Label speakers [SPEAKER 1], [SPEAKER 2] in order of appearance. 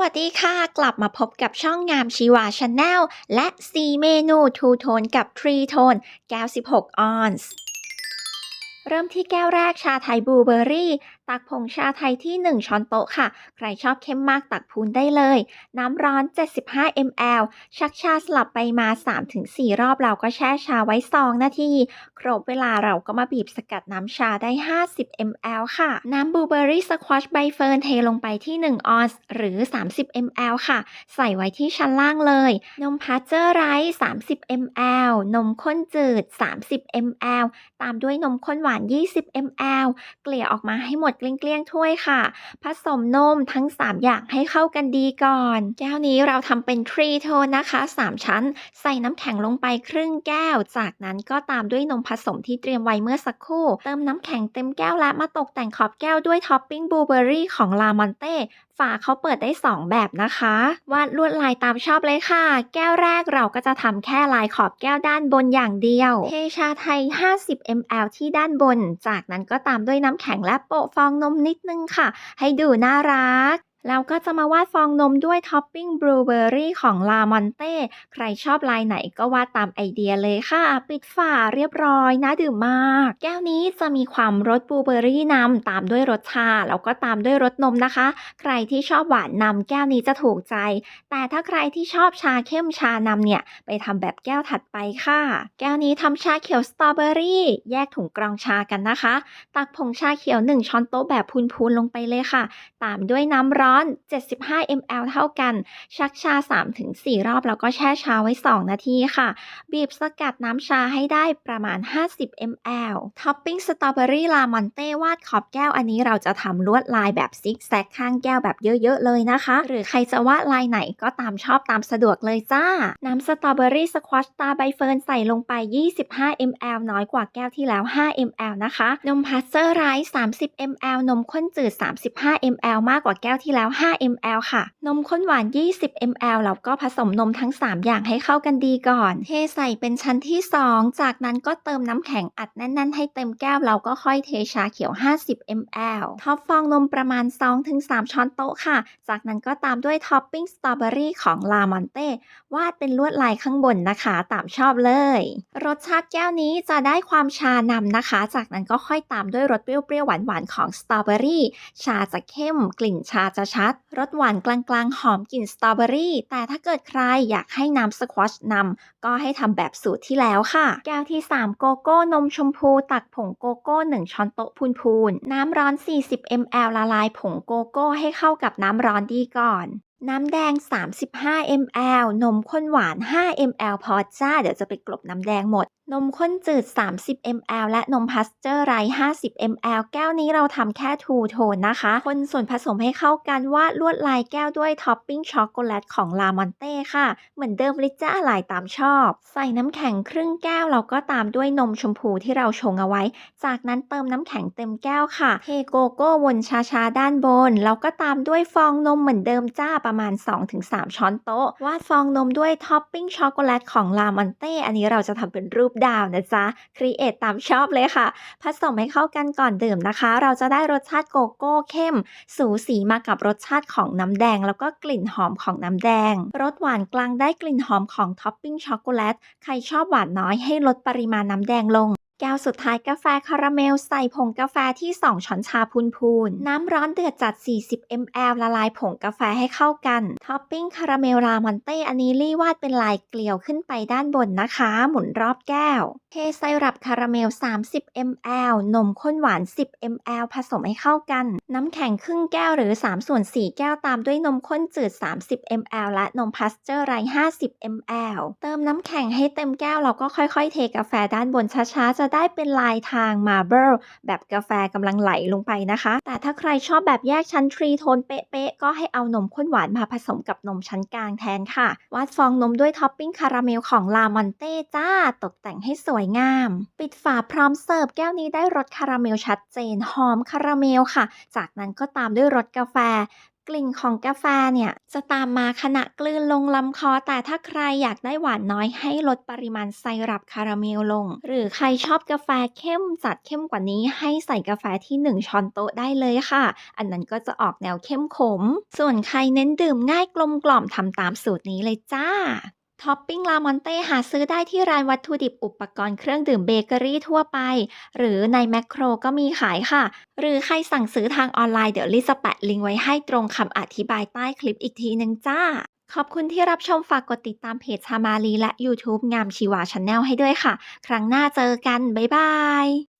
[SPEAKER 1] วัสดีค่ะ กลับมาพบกับช่องงามชีวาชาแนลและ 4 เมนูทูโทนกับทรีโทนแก้ว 16 ออนซ์ เริ่มที่แก้วแรกชาไทยบลูเบอร์รี่ ตักผงชาไทยที่ 1 ช้อนโต๊ะค่ะ ใครชอบเข้มมากตักพูนได้เลย น้ำร้อน 75 ml ชักชาสลับไปมา 3-4 รอบเราก็แช่ชาไว้ 2 นาที ครบเวลาเราก็มาบีบสกัดน้ำชาได้ 50 ml ค่ะ น้ำบลูเบอร์รี่สควอชใบเฟิร์นเทลงไปที่ 1 ออนซ์หรือ 30 ml ค่ะ ใส่ไว้ที่ชั้นล่างเลย นมพาสเจอร์ไรซ์30 ml นมข้นจืด 30 ml ตามด้วยนมข้นหวาน20 ml เกลี่ยออกมาให้หมดเกลี้ยงๆถ้วยค่ะ ผสมนมทั้ง 3 อย่างให้เข้ากันดีก่อน แก้วนี้เราทำเป็นทรีโทนนะคะ 3 ชั้น ใส่น้ำแข็งลงไปครึ่งแก้ว จากนั้นก็ตามด้วยนมผสมที่เตรียมไว้เมื่อสักครู่ เติมน้ำแข็งเต็มแก้วและมาตกแต่งขอบแก้วด้วยท็อปปิ้งบลูเบอร์รี่ของลามอนเต้ ฝาเขาเปิดได้ 2 แบบนะคะ วาดลวดลายตามชอบเลยค่ะ แก้วแรกเราก็จะทำแค่ลายขอบแก้วด้านบนอย่างเดียว เทชาไทย 50 ml ที่ด้านบน จากนั้นก็ตามด้วยน้ำแข็งและโปะฟองนมนิดนึงค่ะ ให้ดูน่ารัก แล้วก็จะมาวาดฟองนมด้วยท็อปปิ้งบลูเบอร์รี่ของลามอนเต้ ใครชอบลายไหนก็วาดตามไอเดียเลยค่ะ ปิดฝาเรียบร้อยน่าดื่มมาก แก้วนี้จะมีความรสบลูเบอร์รี่นำตามด้วยรสชา แล้วก็ตามด้วยรสนมนะคะ ใครที่ชอบหวานนำแก้วนี้จะถูกใจ แต่ถ้าใครที่ชอบชาเข้มชานำเนี่ย ไปทำแบบแก้วถัดไปค่ะ แก้วนี้ทำชาเขียวสตรอเบอรี่แยกถุงกรองชากันนะคะ ตักผงชาเขียว 1 ช้อนโต๊ะแบบพูนๆลงไปเลยค่ะ ตามด้วยน้ำร้อน75 ml เท่ากัน ชักชา 3-4 รอบ แล้วก็แช่ชาไว้ 2 นาทีค่ะ บีบสกัดน้ำชาให้ได้ประมาณ 50 ml ท็อปปิ้งสตรอเบอรี่ลามอนเต้วาดขอบแก้วอันนี้เราจะทำลวดลายแบบซิกแซกข้างแก้วแบบเยอะๆเลยนะคะ หรือใครจะวาดลายไหนก็ตามชอบตามสะดวกเลยจ้า น้ำสตรอเบอรี่สควอชตาใบเฟิร์นใส่ลงไป 25 ml น้อยกว่าแก้วที่แล้ว 5 ml นะคะ นมพาสเจอร์ไรซ์30 ml นมข้นจืด 35 ml มากกว่าแก้วที่แล้ว5 ml ค่ะ นมข้นหวาน 20 ml แล้วก็ผสมนมทั้ง 3 อย่างให้เข้ากันดีก่อน เทใส่เป็นชั้นที่ 2 จากนั้นก็เติมน้ำแข็งอัดแน่นๆ ให้เต็มแก้วเราก็ค่อยเทชาเขียว 50 ml ท็อปฟองนมประมาณ 2-3 ช้อนโต๊ะค่ะ จากนั้นก็ตามด้วยท็อปปิ้งสตรอเบอรี่ของลามอนเต้วาดเป็นลวดลายข้างบนนะคะ ตามชอบเลย รสชาติแก้วนี้จะได้ความชานำนะคะ จากนั้นก็ค่อยตามด้วยรสเปรี้ยวๆหวานๆของสตรอเบอรี่ ชาจะเข้มกลิ่นชาจะชัด รสหวานกลางๆ หอมกลิ่นสตรอเบอรี่ แต่ถ้าเกิดใครอยากให้น้ำสควอชนำก็ให้ทำแบบสูตรที่แล้วค่ะ แก้วที่ 3 โกโก้นมชมพู ตักผงโกโก้ 1 ช้อนโต๊ะพูนๆ น้ำร้อน 40 ml ละลายผงโกโก้ให้เข้ากับน้ำร้อนดีก่อน น้ำแดง 35 ml นมข้นหวาน 5 ml พอจ้า เดี๋ยวจะไปกลบน้ำแดงหมด นมข้นจืด 30 ml และนมพาสเจอร์ไรซ์50 ml แก้วนี้เราทำแค่ทูโทนนะคะ คนส่วนผสมให้เข้ากันวาดลวดลายแก้วด้วยท็อปปิ้งช็อกโกแลตของลามอนเต้ค่ะ เหมือนเดิมเลยจ้าลายตามชอบ ใส่น้ำแข็งครึ่งแก้วเราก็ตามด้วยนมชมพูที่เราชงเอาไว้ จากนั้นเติมน้ำแข็งเต็มแก้วค่ะเทโกโก้วนชาๆด้านบนแล้วก็ตามด้วยฟองนมเหมือนเดิมจ้าประมาณ 2-3 ช้อนโต๊ะ วาดฟองนมด้วยท็อปปิ้งช็อกโกแลตของลามอนเต้ อันนี้เราจะทำเป็นรูปดาวนะจ๊ะ ครีเอทตามชอบเลยค่ะ ผสมให้เข้ากันก่อนดื่มนะคะ เราจะได้รสชาติโกโก้เข้ม สูสีมากับรสชาติของน้ำแดง แล้วก็กลิ่นหอมของน้ำแดง รสหวานกลางได้กลิ่นหอมของท็อปปิ้งช็อกโกแลต ใครชอบหวานน้อยให้ลดปริมาณน้ำแดงลง แก้วสุดท้ายกาแฟคาราเมลใส่ผงกาแฟที่ 2 ช้อนชาพูนๆ น้ำร้อนเดือดจัด 40 ml ละลายผงกาแฟให้เข้ากัน ท็อปปิ้งคาราเมลรามอนเต้อันนี้รีวาดเป็นลายเกลียวขึ้นไปด้านบนนะคะ หมุนรอบแก้ว เทไซรัปคาราเมล 30 ml นมข้นหวาน 10 ml ผสมให้เข้ากัน น้ำแข็งครึ่งแก้วหรือ 3 ส่วน 4 แก้วตามด้วยนมข้นจืด 30 ml และนมพาสเจอร์ไร50 ml เติมน้ำแข็งให้เต็มแก้วเราก็ค่อยๆ เทกาแฟด้านบนช้าๆจะได้เป็นลายทางมาร์เบิลแบบกาแฟกำลังไหลลงไปนะคะ แต่ถ้าใครชอบแบบแยกชั้นทรีโทนเป๊ะๆ ก็ให้เอานมข้นหวานมาผสมกับนมชั้นกลางแทนค่ะ วาดฟองนมด้วยท็อปปิ้งคาราเมลของลามอนเต้จ้า ตกแต่งให้สวยงาม ปิดฝาพร้อมเสิร์ฟแก้วนี้ได้รสคาราเมลชัดเจนหอมคาราเมลค่ะ จากนั้นก็ตามด้วยรสกาแฟ กลิ่นของกาแฟเนี่ย จะตามมาขณะกลืนลงลำคอ แต่ถ้าใครอยากได้หวานน้อยให้ลดปริมาณไซรัปคาราเมลลง หรือใครชอบกาแฟเข้มจัดเข้มกว่านี้ ให้ใส่กาแฟที่ 1ช้อนโต๊ะได้เลยค่ะ อันนั้นก็จะออกแนวเข้มขม ส่วนใครเน้นดื่มง่ายกลมกล่อมทำตามสูตรนี้เลยจ้า ท็อปปิ้งลามอนเต้หาซื้อได้ที่ร้านวัตถุดิบอุปกรณ์เครื่องดื่มเบเกอรี่ทั่วไป หรือในแมคโครก็มีขายค่ะ หรือใครสั่งซื้อทางออนไลน์เดี๋ยวลิซแปะลิงก์ไว้ให้ตรงคำอธิบายใต้คลิปอีกทีนึงจ้า ขอบคุณที่รับชมฝากกดติดตามเพจชามาลีและ YouTube งามชีวาชาแนลให้ด้วยค่ะ ครั้งหน้าเจอกัน บ๊ายบาย